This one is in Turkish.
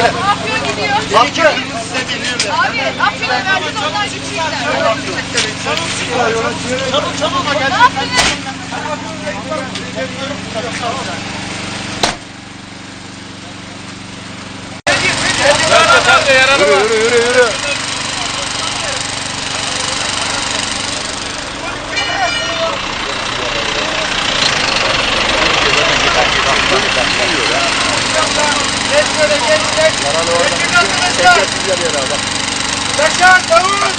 gelin. Afyon gidiyor. Afyon. Abi Afyon'a verdin onlar gidecekler. Çabuk çabuk. Ne yaptınız? Sen de yararı var. Yürü yürü yürü. Geç geç. Çekin arkadaşlar. Yaşar Davut.